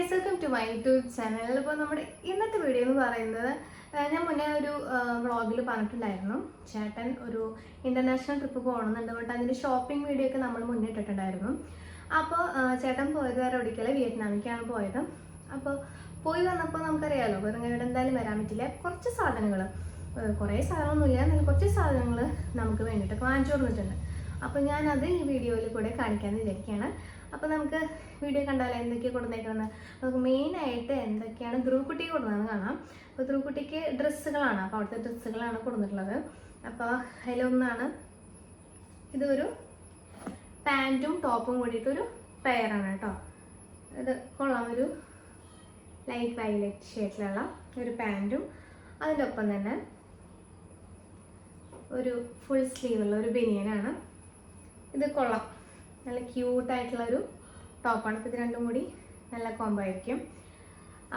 Guys welcome to my YouTube channel അപ്പോൾ നമ്മുടെ ഇന്നത്തെ വീഡിയോ എന്ന് പറയുന്നത് ഞാൻ മുന്നേ ഒരു വ്ളോഗിൽ പറഞ്ഞിട്ടുണ്ടായിരുന്നു. ചേട്ടൻ ഒരു ഇന്റർനാഷണൽ ട്രിപ്പ് പോകണമെന്നുണ്ട് ബട്ട് അതിന്റെ ഷോപ്പിംഗ് വീഡിയോ ഒക്കെ നമ്മൾ മുന്നേ ഇട്ടിട്ടുണ്ടായിരുന്നു. അപ്പോൾ ചേട്ടൻ പോയത് വേറെ ഒരിക്കലും വിയറ്റ്നാമിലേക്കാണ് പോയത്. അപ്പോൾ പോയി വന്നപ്പോൾ നമുക്കറിയാമല്ലോ നിങ്ങൾ ഇവിടെ എന്തായാലും വരാൻ പറ്റില്ല. കുറച്ച് സാധനങ്ങൾ കുറേ സാധനമൊന്നുമില്ല എന്നാൽ കുറച്ച് സാധനങ്ങൾ നമുക്ക് വേണ്ടിയിട്ടൊക്കെ വാങ്ങിച്ചു കൊടുത്തിട്ടുണ്ട് അപ്പോൾ ഞാനത് ഈ വീഡിയോയിൽ കൂടെ കാണിക്കാമെന്ന് വിചാരിക്കുകയാണ്. അപ്പോൾ നമുക്ക് വീഡിയോ കണ്ടാലോ എന്തൊക്കെയാണ് കൊടുത്തേക്കുന്നത് നമുക്ക് മെയിനായിട്ട് എന്തൊക്കെയാണ് ധ്രുവക്കുട്ടി കൊടുന്നതെന്ന് കാണാം. അപ്പോൾ ധ്രുവക്കുട്ടിക്ക് ഡ്രസ്സുകളാണ് അപ്പോൾ അവിടുത്തെ ഡ്രസ്സുകളാണ് കൊടുത്തിട്ടുള്ളത്. അപ്പോൾ അതിലൊന്നാണ് ഇതൊരു പാന്റും ടോപ്പും കൂടിയിട്ടൊരു പെയറാണ് കേട്ടോ. ഇത് കൊള്ളാം ഒരു ലൈറ്റ് വയലറ്റ് ഷേഡിലുള്ള ഒരു പാന്റും അതിന്റെ ഒപ്പം തന്നെ ഒരു ഫുൾ സ്ലീവുള്ള ഒരു ബനിയനാണ്. ഇത് കൊള്ളാം. നല്ല ക്യൂട്ടായിട്ടുള്ള ഒരു ടോപ്പാണ് അപ്പോൾ ഇത് രണ്ടും കൂടി നല്ല കോംബോ ആയിരിക്കും.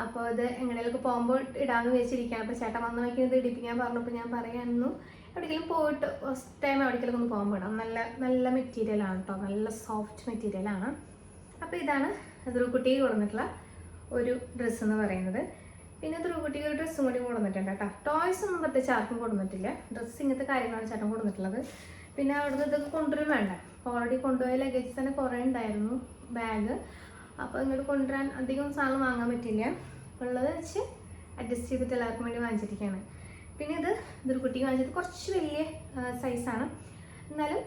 അപ്പോൾ ഇത് എങ്ങനെയൊക്കെ പോകുമ്പോൾ ഇടാമെന്ന് വെച്ചിരിക്കുകയാണ് അപ്പോൾ ചേട്ടൻ വന്ന വയ്ക്കുന്നത് ഇത് ഇടിപ്പിക്കാൻ പറഞ്ഞപ്പോൾ ഞാൻ പറയായിരുന്നു എവിടെയെങ്കിലും പോയിട്ട് ഫസ്റ്റ് ടൈം എവിടെയെങ്കിലും ഒന്ന് പോകാൻ ഇടാം. നല്ല നല്ല മെറ്റീരിയലാണ് കേട്ടോ നല്ല സോഫ്റ്റ് മെറ്റീരിയലാണ് അപ്പോൾ ഇതാണ് ധ്രുവക്കുട്ടിക്ക് കൊടുത്തിട്ടുള്ള ഒരു ഡ്രസ്സ് എന്ന് പറയുന്നത്. പിന്നെ ധ്രുവക്കുട്ടിക്ക് ഒരു ഡ്രസ്സും കൂടി കൊടുത്തിട്ടുണ്ട് കേട്ടോ ടോയ്സ് ഒന്നും പ്രത്യേകിച്ച് ആർക്കും കൊടുത്തിട്ടില്ല ഡ്രസ്സ് ഇങ്ങനത്തെ കാര്യങ്ങളാണ് ചേട്ടൻ കൊടുത്തിട്ടുള്ളത് പിന്നെ അവിടുന്ന് ഇതൊക്കെ കൊണ്ടുവരും വേണ്ട? ഓൾറെഡി കൊണ്ടുപോയ ലഗേജ് തന്നെ കുറേ ഉണ്ടായിരുന്നു ബാഗ് അപ്പോൾ ഇങ്ങോട്ട് കൊണ്ടുവരാൻ അധികം സാധനം വാങ്ങാൻ പറ്റില്ല. ഉള്ളത് വെച്ച് അഡ്ജസ്റ്റ് ചെയ്തിട്ട് എല്ലാവർക്കും വേണ്ടി വാങ്ങിച്ചിരിക്കുകയാണ് പിന്നെ ഇത് ഇതൊരു കുട്ടിക്ക് വാങ്ങിച്ചത് കുറച്ച് വലിയ സൈസാണ് എന്നാലും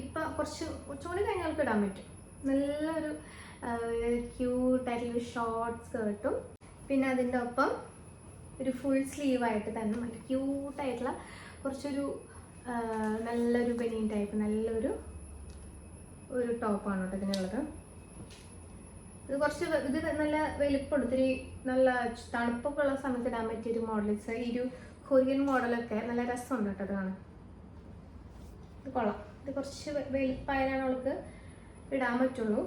ഇപ്പം കുറച്ച് കുറച്ചുകൂടി കഴിഞ്ഞാൽ ഇടാൻ പറ്റും. നല്ലൊരു ക്യൂട്ടായിട്ടുള്ള ഷോർട്ട് സ്കേർട്ടും പിന്നെ അതിന്റെ ഒപ്പം ഒരു ഫുൾ സ്ലീവായിട്ട് തന്നെ നല്ല ക്യൂട്ടായിട്ടുള്ള കുറച്ചൊരു നല്ലൊരു ബനിയൻ ടൈപ്പ് നല്ലൊരു ഒരു ടോപ്പാണ് കേട്ടോ ഇതിനുള്ളത്. ഇത് കുറച്ച് ഇത് നല്ല വലിപ്പം ഒത്തിരി നല്ല തണുപ്പൊക്കെ ഉള്ള സമയത്ത് ഇടാൻ പറ്റിയ ഒരു മോഡൽ ഈ ഒരു കൊറിയൻ മോഡലൊക്കെ നല്ല രസമുണ്ട് കേട്ടോ കാണാൻ. ഇത് കൊള്ളാം. ഇത് കുറച്ച് വലിപ്പായാലാണ് അവൾക്ക് ഇടാൻ പറ്റുള്ളൂ.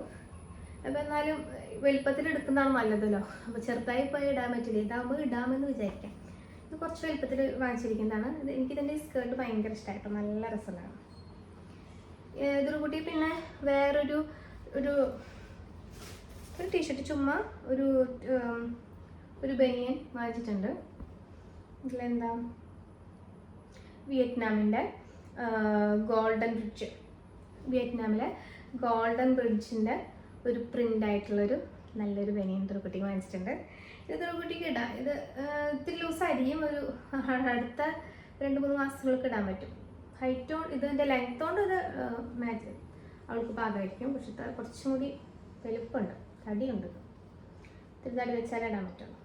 അപ്പോൾ എന്നാലും വലിപ്പത്തിൽ എടുക്കുന്നതാണ് നല്ലതല്ലോ അപ്പോൾ ചെറുതായി പോയി ഇടാൻ പറ്റില്ല. ഇതാകുമ്പോൾ ഇടാമെന്ന് വിചാരിക്കാം. ഇത് കുറച്ച് വലിപ്പത്തിൽ വാങ്ങിച്ചിരിക്കുന്നതാണ്. ഇത് എനിക്കിതിന്റെ സ്കേർട്ട് ഭയങ്കര ഇഷ്ടമായിട്ടോ നല്ല രസമുള്ളതാണ് ഇതൊരു കുട്ടി പിന്നെ വേറൊരു ഒരു ഒരു ടീഷർട്ട് ചുമ്മാ ഒരു ഒരു ബനിയൻ വാങ്ങിച്ചിട്ടുണ്ട്. ഇതിലെന്താ? വിയറ്റ്നാമിന്റെ ഗോൾഡൻ ബ്രിഡ്ജ്. വിയറ്റ്നാമിലെ ഗോൾഡൻ ബ്രിഡ്ജിന്റെ ഒരു പ്രിന്റ് ആയിട്ടുള്ളൊരു നല്ലൊരു ബനിയൻ തുറക്കുട്ടി വാങ്ങിച്ചിട്ടുണ്ട്. ഇത് കുട്ടിക്ക് ഇടാം ഇത് ഇത്തിരി ലൂസായിരിക്കും. ഒരു അടുത്ത രണ്ട് മൂന്ന് മാസങ്ങൾക്ക് ഇടാൻ പറ്റും. ഹൈറ്റോ ഇതിന്റെ ലെങ്ത് കൊണ്ട് ഇത് മാച്ച് അവൾക്ക് പാകമായിരിക്കും. പക്ഷെ ഇത്ര കുറച്ചും കൂടി വലുപ്പമുണ്ട് തടിയുണ്ട്. ഇത്. ഇത്തിരി തടി വെച്ചാലേ ഇടാൻ പറ്റുള്ളൂ.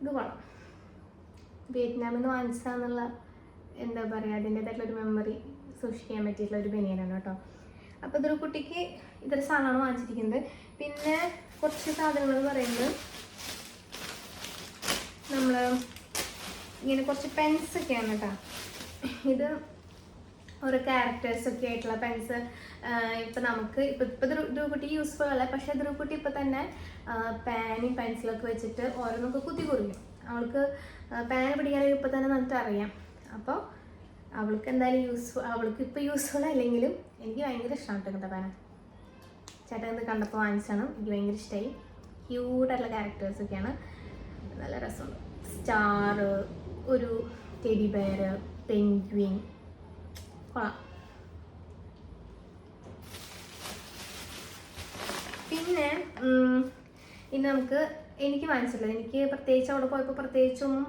ഇത് കൊള്ളാം. വിയറ്റ്നാമിൽ നിന്ന് വാങ്ങിച്ചതെന്നുള്ള എന്താ പറയുക അതിന്റേതായിട്ടുള്ള ഒരു മെമ്മറി സൂക്ഷിക്കാൻ പറ്റിയിട്ടുള്ള ഒരു ബനിയനാണ് കേട്ടോ. അപ്പോൾ ഇതൊരു കുട്ടിക്ക് ഇതൊരു സാധനമാണ് വാങ്ങിച്ചിരിക്കുന്നത്. പിന്നെ കുറച്ച് സാധനങ്ങൾ പറയുന്നത്. നമ്മൾ ഇങ്ങനെ കുറച്ച് പെൻസ് ഒക്കെയാണ് കേട്ടോ ഇത് ഓരോ ക്യാരക്ടേഴ്സ് ഒക്കെ ആയിട്ടുള്ള പെൻസ് ഇപ്പം നമുക്ക് ഇപ്പം ഇപ്പം ധ്രുവക്കുട്ടി യൂസ്ഫുൾ അല്ല? പക്ഷേ ധ്രുവക്കുട്ടി ഇപ്പം തന്നെ പാനും പെൻസിലൊക്കെ വെച്ചിട്ട് ഓരോന്നൊക്കെ കുത്തി കുറിക്കും അവൾക്ക് പാൻ പിടിക്കാനൊക്കെ ഇപ്പം തന്നെ നമുക്ക് അറിയാം. അപ്പോൾ അവൾക്ക് എന്തായാലും യൂസ്ഫുൾ അവൾക്ക് ഇപ്പോൾ യൂസ്ഫുൾ അല്ലെങ്കിലും എനിക്ക് ഭയങ്കര ഇഷ്ടമാണ് കേട്ടോ പാന ചേട്ടൻ ഇത് കണ്ടപ്പോൾ വാങ്ങിച്ചാണ് എനിക്ക് ഭയങ്കര ഇഷ്ടമായി ക്യൂട്ടായിട്ടുള്ള ക്യാരക്ടേഴ്സൊക്കെയാണ് നല്ല രസമുണ്ട്. സ്റ്റാർ ഒരു ടെഡി ബെയർ പെൻഗ്വിൻ കൊള്ളാം പിന്നെ ഇന്ന് ഇനി നമുക്ക് എനിക്ക് വാങ്ങിച്ചിട്ടുള്ളത് എനിക്ക് പ്രത്യേകിച്ച് അവിടെ പോയപ്പോൾ പ്രത്യേകിച്ചൊന്നും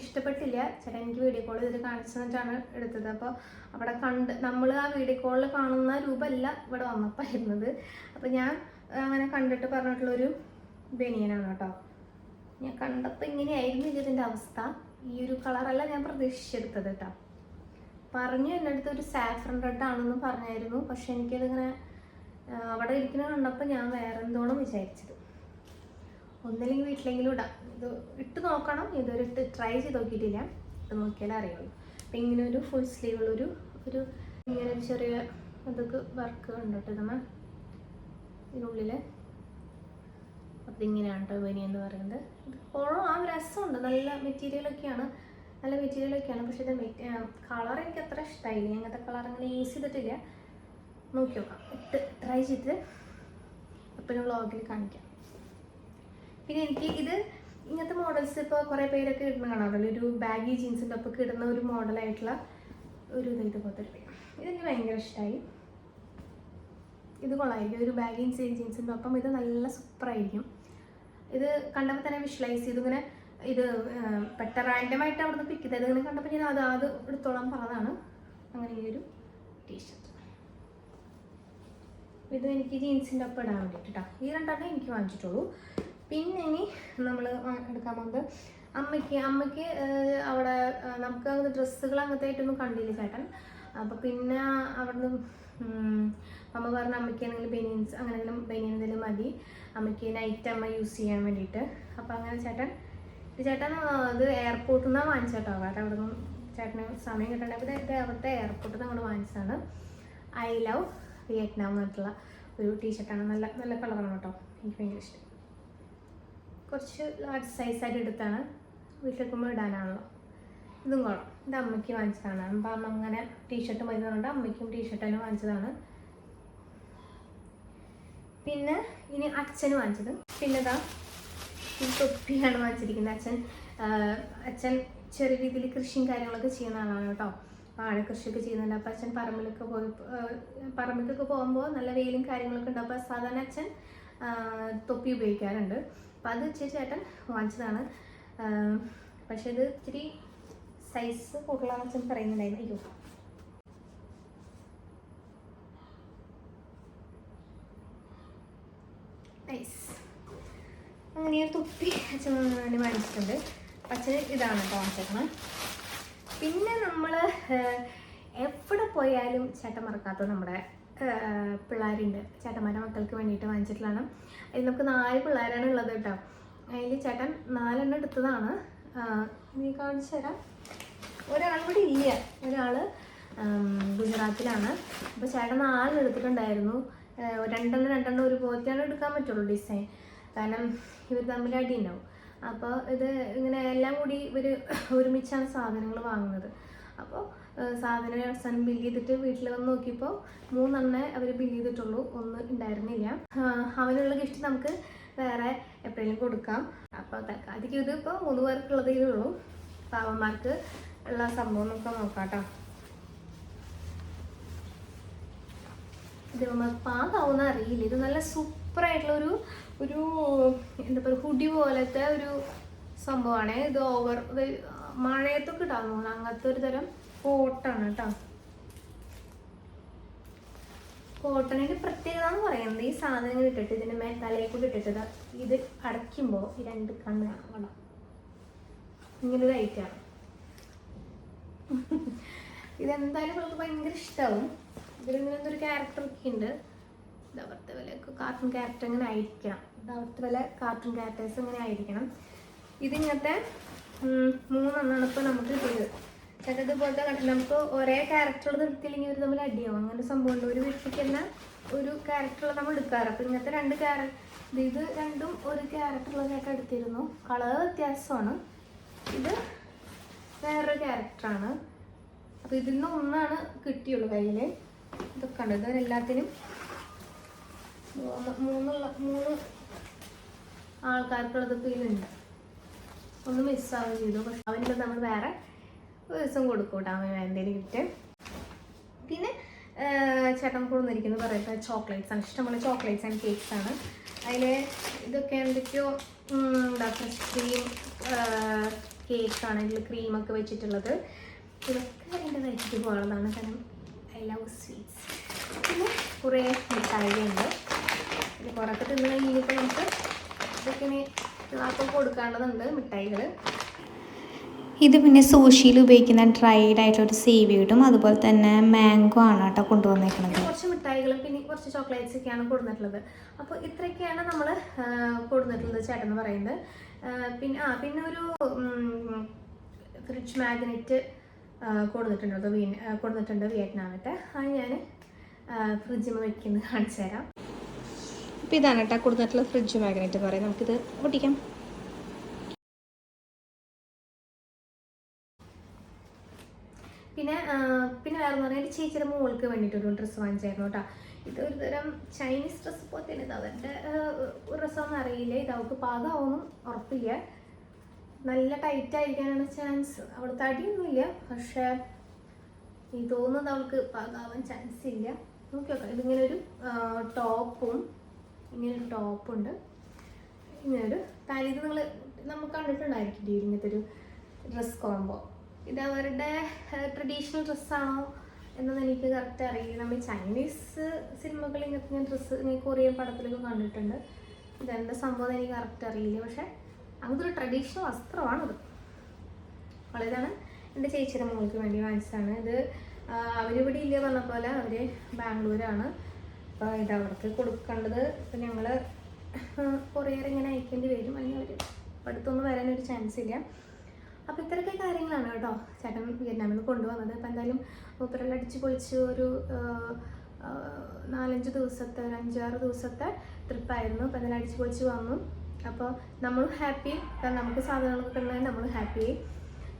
ഇഷ്ടപ്പെട്ടില്ല. ചേട്ടാ എനിക്ക് വീഡിയോ കോൾ ഇതിൽ കാണിച്ചു തന്നിട്ടാണ് എടുത്തത്. അപ്പോൾ അവിടെ കണ്ട് നമ്മൾ ആ വീഡിയോ കോളിൽ കാണുന്ന രൂപമല്ല ഇവിടെ വന്നപ്പോൾ ഇരുന്നത് അപ്പോൾ ഞാൻ അങ്ങനെ കണ്ടിട്ട് പറഞ്ഞിട്ടുള്ളൊരു ബനിയനാണ് കേട്ടോ. ഞാൻ കണ്ടപ്പോൾ ഇങ്ങനെയായിരുന്നില്ല ഇതിന്റെ അവസ്ഥ. ഈ ഒരു കളറല്ല ഞാൻ പ്രതീക്ഷിച്ചെടുത്തത് കേട്ടോ പറഞ്ഞു എന്റെ അടുത്ത് ഒരു സാഫ്രൺ റെഡ് ആണെന്ന് പറഞ്ഞായിരുന്നു. പക്ഷെ എനിക്കതിങ്ങനെ അവിടെ ഇരിക്കുന്ന കണ്ടപ്പോൾ ഞാൻ വേറെ എന്തോണം വിചാരിച്ചത്. ഒന്നില്ലെങ്കിൽ വീട്ടിലെങ്കിലും ഇടാം. ഇത് ഇട്ട് നോക്കണം. ഇതൊരു ഇട്ട് ട്രൈ ചെയ്ത് നോക്കിയിട്ടില്ല. ഇട്ട് നോക്കിയാലേ അറിയുള്ളൂ. അപ്പം ഇങ്ങനെ ഒരു ഫുൾ സ്ലീവുള്ളൊരു ഒരു ഇങ്ങനെ ചെറിയ അതൊക്കെ വർക്ക് ഉണ്ട് നമ്മൾ ഇതിനുള്ളിൽ അപ്പം ഇങ്ങനെയാണ് കേട്ടോ എന്ന് പറയുന്നത്. ഇത് ആ രസമുണ്ട്. നല്ല മെറ്റീരിയലൊക്കെയാണ് നല്ല മെറ്റീരിയലൊക്കെയാണ് പക്ഷേ ഇത് കളർ എനിക്ക് അത്ര ഇഷ്ടമായില്ല അങ്ങനത്തെ കളർ അങ്ങനെ യൂസ് ചെയ്തിട്ടില്ല. നോക്കി നോക്കാം. ഇട്ട് ട്രൈ ചെയ്ത് പിന്നെ വ്ളോഗിൽ കാണിക്കാം. പിന്നെ എനിക്ക് ഇത് ഇങ്ങനത്തെ മോഡൽസ് ഇപ്പോൾ കുറേ പേരൊക്കെ ഇടുന്ന കാണാറുള്ളൂ ഒരു ബാഗി ജീൻസിന്റെ ഒപ്പം ഇടുന്ന ഒരു മോഡലായിട്ടുള്ള ഒരു ഇത് ഇതുപോലത്തെ ഒരു ഇതെനിക്ക് ഭയങ്കര ഇഷ്ടമായി ഇത് കൊള്ളായിരിക്കും. ഒരു ബാഗി ജീൻസിന്റെ ഒപ്പം ഇത് നല്ല സൂപ്പറായിരിക്കും ഇത് കണ്ടപ്പോൾ തന്നെ വിഷ്വലൈസ് ചെയ്തു. ഇങ്ങനെ ഇത് പെട്ട റാൻഡമായിട്ട് അവിടുന്ന് പിക്ക് ചെയ്തത്. ഇങ്ങനെ കണ്ടപ്പോൾ ഞാൻ അത് അത് എടുത്തോളാൻ പറഞ്ഞതാണ്. അങ്ങനെ ഈ ഒരു ടീഷർട്ട് ഇത് എനിക്ക് ജീൻസിന്റെ ഒപ്പം ഇടാൻ വേണ്ടിയിട്ട്. ഈ രണ്ടെണ്ണം എനിക്ക് വാങ്ങിച്ചിട്ടുള്ളൂ. പിന്നെ ഇനി നമ്മൾ എടുക്കാൻ പോകുന്നത് അമ്മയ്ക്ക്. അമ്മയ്ക്ക് അവിടെ നമുക്ക് അങ്ങനെ ഡ്രസ്സുകൾ അങ്ങനത്തെ ആയിട്ടൊന്നും കണ്ടില്ല ചേട്ടൻ. അപ്പോൾ പിന്നെ അവിടുന്ന് അമ്മ പറഞ്ഞ അമ്മയ്ക്കാണെങ്കിൽ ബനിയൻസ് അങ്ങനെയെങ്കിലും ബനിയൻ എന്തെങ്കിലും മതി. അമ്മയ്ക്ക് നൈറ്റ് അമ്മ യൂസ് ചെയ്യാൻ വേണ്ടിയിട്ട്. അപ്പോൾ അങ്ങനെ ചേട്ടൻ ചേട്ടൻ അത് എയർപോർട്ടിൽ നിന്നാണ് വാങ്ങിച്ചേട്ടോ. കാരണം അവിടെ നിന്ന് ചേട്ടന് സമയം കിട്ടണ്ടപ്പോൾ അവിടുത്തെ എയർപോർട്ടിൽ നിന്ന് അങ്ങോട്ട് വാങ്ങിച്ചതാണ്. ഐ ലവ് വിയറ്റ്നാം എന്നിട്ടുള്ള ഒരു ടീഷർട്ടാണ് നല്ല നല്ല കളറാണ് കേട്ടോ എനിക്ക് ഭയങ്കര ഇഷ്ടം. കുറച്ച് ലാർജ് സൈസായിട്ട് എടുത്താണ്. വീട്ടിലെത്തുമ്പോൾ ഇടാനാണല്ലോ. ഇതും കൊള്ളാം. ഇത് അമ്മയ്ക്ക് വാങ്ങിച്ചതാണ്. അപ്പം അമ്മ അങ്ങനെ ടീഷർട്ട് മതി അമ്മയ്ക്കും ടീഷർട്ട് തന്നെ വാങ്ങിച്ചതാണ്. പിന്നെ ഇനി അച്ഛന് വാങ്ങിച്ചത്. പിന്നെ ഇതാ ഈ തൊപ്പിയാണ് വാങ്ങിച്ചിരിക്കുന്നത് അച്ഛൻ. അച്ഛൻ ചെറിയ രീതിയിൽ കൃഷിയും കാര്യങ്ങളൊക്കെ ചെയ്യുന്ന ആളാണ് കേട്ടോ. വാഴ കൃഷിയൊക്കെ ചെയ്യുന്നുണ്ട്. അപ്പം അച്ഛൻ പറമ്പിലൊക്കെ പോയി പറമ്പിലൊക്കെ പോകുമ്പോൾ നല്ല വെയിലും കാര്യങ്ങളൊക്കെ ഉണ്ട്. അപ്പോൾ സാധാരണ അച്ഛൻ തൊപ്പി ഉപയോഗിക്കാറുണ്ട്. അപ്പം അത് ഇച്ചിരി ചേട്ടൻ വാങ്ങിച്ചതാണ്. പക്ഷേ ഇത് ഇച്ചിരി സൈസ് കൂടുതലാണെന്ന് വെച്ചാൽ പറയുന്നുണ്ടായിരുന്നു അയ്യോ. നൈസ് അങ്ങനെ ഒരു തുപ്പി അച്ഛൻ വാങ്ങിച്ചിട്ടുണ്ട്. അച്ഛന് ഇതാണ് കേട്ടോ പിന്നെ നമ്മൾ എവിടെ പോയാലും ചേട്ടൻ മറക്കാത്ത നമ്മുടെ പിള്ളേരുണ്ട്. ചേട്ടന്മാരുടെ മക്കൾക്ക് വേണ്ടിയിട്ട് വാങ്ങിച്ചിട്ടുള്ളതാണ്. അതിൽ നമുക്ക് നാല് പിള്ളേരാണ് ഉള്ളത് കേട്ടോ. അതിൽ ചേട്ടൻ നാലെണ്ണം എടുത്തതാണ്. നീ കാണിച്ചു തരാം. ഒരാൾ കൂടി ഇല്ല. ഒരാൾ ഗുജറാത്തിലാണ്. അപ്പോൾ ചേട്ടൻ നാല് എടുത്തിട്ടുണ്ടായിരുന്നു. രണ്ടെണ്ണം രണ്ടെണ്ണം ഒരു പോലത്തെയാണ് എടുക്കാൻ പറ്റുള്ളൂ ഡിസൈൻ കാരണം ഇവർ തമ്മിൽ അടി ഉണ്ടാവും. അപ്പോൾ ഇത് ഇങ്ങനെ എല്ലാം കൂടി ഇവർ ഒരുമിച്ചാണ് സാധനങ്ങൾ വാങ്ങുന്നത്. അപ്പോൾ സാധനം അവസാനം ബില്ല് ചെയ്തിട്ട് വീട്ടിൽ വന്ന് നോക്കിയപ്പോൾ മൂന്നെണ്ണേ അവർ ബില്ല് ചെയ്തിട്ടുള്ളൂ. ഒന്ന് ഉണ്ടായിരുന്നില്ല. അവനുള്ള ഗിഫ്റ്റ് നമുക്ക് വേറെ എപ്പോഴെങ്കിലും കൊടുക്കാം. അപ്പോൾ തൽക്കാലത്തേക്ക് ഇത് ഇപ്പോൾ മൂന്ന് പേർക്കുള്ളതേ ഉള്ളൂ. പാവന്മാർക്ക് ഉള്ള സംഭവം നമുക്ക് നോക്കാം കേട്ടോ ഇത് പാകാവുന്ന അറിയില്ല. ഇത് നല്ല സൂപ്പർ ആയിട്ടുള്ള ഒരു ഒരു എന്താ പറയുക ഹുഡി പോലത്തെ ഒരു സംഭവമാണ്. ഇത് ഓവർ മഴയത്തൊക്കെ ഇടാൻ തോന്നുന്നു. അങ്ങനത്തെ ഒരു തരം കോട്ടാണ് കേട്ടോ. കോട്ടണിന്റെ പ്രത്യേകത എന്ന് പറയുന്നത് ഈ സാധനങ്ങൾ ഇട്ടിട്ട് ഇതിന്റെ മേ തലയിൽ കൂടി ഇട്ടിട്ട് ദാ ഇത് അടയ്ക്കുമ്പോൾ ഈ രണ്ട് കണ്ണ് കാണാം. കേട്ടോ ഇങ്ങനെ ഒരു ഐറ്റാണ് ഇതെന്തായാലും നമുക്ക് ഭയങ്കര ഇഷ്ടമാവും ഇതിലിങ്ങനെ ക്യാരക്ടർ ഒക്കെ ഉണ്ട്. ഇത് അവിടുത്തെ വില കാർട്ടൂൺ ക്യാരക്ടർ ഇങ്ങനെ ആയിരിക്കണം. ഇത് അവിടുത്തെ വില കാർട്ടൂൺ ക്യാരക്ടേഴ്സ് ഇങ്ങനെ ആയിരിക്കണം. ഇതിങ്ങനത്തെ മൂന്നെണ്ണമാണ് ഇപ്പോൾ നമുക്ക് കിട്ടിയത്. ചേട്ടാ ഇതുപോലത്തെ കണ്ടില്ല നമുക്ക് ഒരേ ക്യാരക്ടർ നിർത്തിയില്ലെങ്കിൽ ഒരു തമ്മിൽ അടിയാവും അങ്ങനെ സംഭവം ഉണ്ട്. ഒരു വ്യക്തിക്ക് തന്നെ ഒരു ക്യാരക്ടറുള്ള നമ്മൾ എടുക്കാറ്. അപ്പം ഇങ്ങനത്തെ രണ്ട് ക്യാരക്ടർ ഇത് രണ്ടും ഒരു ക്യാരക്ടറുള്ളതായിട്ട് എടുത്തിരുന്നു. കളർ വ്യത്യാസമാണ്. ഇത് വേറൊരു ക്യാരക്ടറാണ്. അപ്പോൾ ഇതിൽ നിന്ന് ഒന്നാണ് കിട്ടിയുള്ളൂ കയ്യിൽ ഇതൊക്കെ ഉണ്ട് ഇത് എല്ലാത്തിനും മൂന്ന് മൂന്നുള്ള മൂന്ന് ആൾക്കാർക്കുള്ളത് ഇതിലുണ്ട്. ഒന്ന് മിസ്സാവുകയും ചെയ്തു. പക്ഷെ അവന്റെ നമ്മൾ വേറെ ഒരു ദിവസം കൊടുക്കും കേട്ടോ അവന് എന്തെങ്കിലും ഗിഫ്റ്റ് പിന്നെ ചേട്ടൻ കൊടുന്നിരിക്കുന്നത് പറയുന്നത് ചോക്ലേറ്റ്സ് ആണ്. ഇഷ്ടമുള്ള ചോക്ലേറ്റ്സ് ആൻഡ് കേക്ക്സ് ആണ്. അതിൽ ഇതൊക്കെ എന്തൊക്കെയോ എന്താ ഫ്രഷ് ക്രീം കേക്ക് ആണ് ഇതിൽ ക്രീമൊക്കെ വെച്ചിട്ടുള്ളത്. ഇതൊക്കെ എന്റെ കഴിച്ചിട്ട് പോകുന്നതാണ് കാരണം ഐ ലവ് സ്വീറ്റ്സ് പിന്നെ കുറേ മിഠായികളുണ്ട്. ഇത് പുറത്ത് തിന്ന് കഴിഞ്ഞിപ്പോൾ നമുക്ക് ഇതൊക്കെ ഇനി പിള്ളേർക്ക് കൊടുക്കേണ്ടതുണ്ട് മിഠായികൾ ഇത് പിന്നെ സൂഷിയിൽ ഉപയോഗിക്കുന്ന ഡ്രൈഡ് ആയിട്ടുള്ള ഒരു സേവി അതുപോലെ തന്നെ മാംഗോ ആണ് കേട്ടോ കൊണ്ടുവന്നേക്കുന്നത് കുറച്ച് മിഠായികളും പിന്നെ കുറച്ച് ചോക്ലേറ്റ്സ് ഒക്കെയാണ് കൊടുത്തിട്ടുള്ളത് അപ്പോൾ ഇത്രയൊക്കെയാണ് നമ്മൾ കൊടുത്തിട്ടുള്ളത് ചേട്ടൻ എന്ന് പറയുന്നത്. പിന്നെ ആ പിന്നെ ഒരു ഫ്രിഡ്ജ് മാഗ്നറ്റ് കൊടുത്തിട്ടുണ്ട് വീ കൊടുത്തിട്ടുണ്ട് വിയറ്റ്നാമിട്ട് അത് ഞാൻ ഫ്രിഡ്ജിൽ വയ്ക്കുന്ന കാണിച്ചു തരാം. അപ്പോൾ ഇതാണ് കേട്ടോ കൊടുത്തിട്ടുള്ള ഫ്രിഡ്ജ് മാഗ്നറ്റ് പറയുന്നത്. നമുക്കിത് ഒട്ടിക്കാം പിന്നെ പിന്നെ പറഞ്ഞാൽ എന്റെ ചേച്ചിയുടെ മോൾക്ക് വേണ്ടിയിട്ടൊരു ഡ്രസ്സ് വാങ്ങിച്ചായിരുന്നു കേട്ടോ. ഇത് ഒരു തരം ചൈനീസ് ഡ്രസ്സ് പോലെ തന്നെ ഇത് അവരുടെ ഡ്രസ്സൊന്നും അറിയില്ല. ഇത് അവൾക്ക് പാകമാവുന്നു ഉറപ്പില്ല. നല്ല ടൈറ്റ് ആയിരിക്കാനാണ് ചാൻസ് അവിടുത്തെ തടിയൊന്നുമില്ല പക്ഷേ ഈ തോന്നുന്നത് അവൾക്ക് പാകാവാൻ ചാൻസ് ഇല്ല. നോക്കി നോക്കാം. ഇതിങ്ങനെ ഒരു ടോപ്പും ഇങ്ങനെ ഒരു ടോപ്പുണ്ട്. ഇങ്ങനെ ഒരു താലി. ഇത് നിങ്ങൾ നമുക്ക് കണ്ടിട്ടുണ്ടായിരിക്കും ഇങ്ങനത്തെ ഒരു ഡ്രസ് കോംബോ ഇത് അവരുടെ ട്രഡീഷണൽ ഡ്രസ്സാണോ എന്നൊന്നും എനിക്ക് കറക്റ്റ് അറിയില്ല. നമ്മൾ ചൈനീസ് സിനിമകൾ ഇങ്ങനത്തെ ഞാൻ ഡ്രസ്സ് കൊറിയൻ പടത്തിലൊക്കെ കണ്ടിട്ടുണ്ട്. ഇതെന്താ സംഭവം എനിക്ക് കറക്റ്റ് അറിയില്ല. പക്ഷെ അങ്ങനത്തെ ഒരു ട്രഡീഷണൽ വസ്ത്രമാണത്. ഇതാണ് എന്റെ ചേച്ചിയുടെ മോൾക്ക് വേണ്ടി വാങ്ങിച്ചതാണ്. ഇത് അവരിവിടെ ഇല്ല പറഞ്ഞ പോലെ അവർ ബാംഗ്ലൂരാണ്. അപ്പോൾ ഇത് അവർക്ക് കൊടുക്കേണ്ടത് ഇപ്പം ഞങ്ങൾ കൊറിയർ ഇങ്ങനെ അയക്കേണ്ടി വരും. അല്ലെങ്കിൽ അവർ അടുത്തൊന്നും വരാനൊരു ചാൻസ് ഇല്ല. അപ്പോൾ ഇത്രയൊക്കെ കാര്യങ്ങളാണ് കേട്ടോ ചേട്ടൻ വിയറ്റ്നാമിൽ കൊണ്ടുവന്നത്. അപ്പോൾ എന്തായാലും മൂപ്പരെല്ലാം അടിച്ച് പൊളിച്ച് ഒരു നാലഞ്ച് ദിവസത്തെ ഒരു അഞ്ചാറ് ദിവസത്തെ ട്രിപ്പായിരുന്നു. അപ്പോൾ എന്തായാലും അടിച്ച് പൊളിച്ച് വന്നു. അപ്പോൾ നമ്മളും ഹാപ്പി. കാരണം നമുക്ക് കിട്ടുന്നതിന് നമ്മളും ഹാപ്പി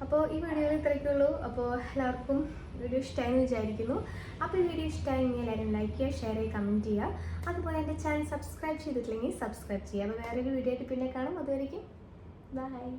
അപ്പോൾ ഈ വീഡിയോയിൽ ഇത്രയൊക്കെ ഉള്ളൂ. അപ്പോൾ എല്ലാവർക്കും വീഡിയോ ഇഷ്ടമായി എന്ന് വിചാരിക്കുന്നു. അപ്പോൾ ഈ വീഡിയോ ഇഷ്ടമായി എല്ലാവരും ലൈക്ക് ചെയ്യുക ഷെയർ ചെയ്യുക കമന്റ് ചെയ്യുക. അതുപോലെ എന്റെ ചാനൽ സബ്സ്ക്രൈബ് ചെയ്തിട്ടില്ലെങ്കിൽ സബ്സ്ക്രൈബ് ചെയ്യുക. അപ്പോൾ വേറൊരു വീഡിയോ ആയിട്ട് പിന്നെ കാണും. അതുവരെയ്ക്കും ബൈ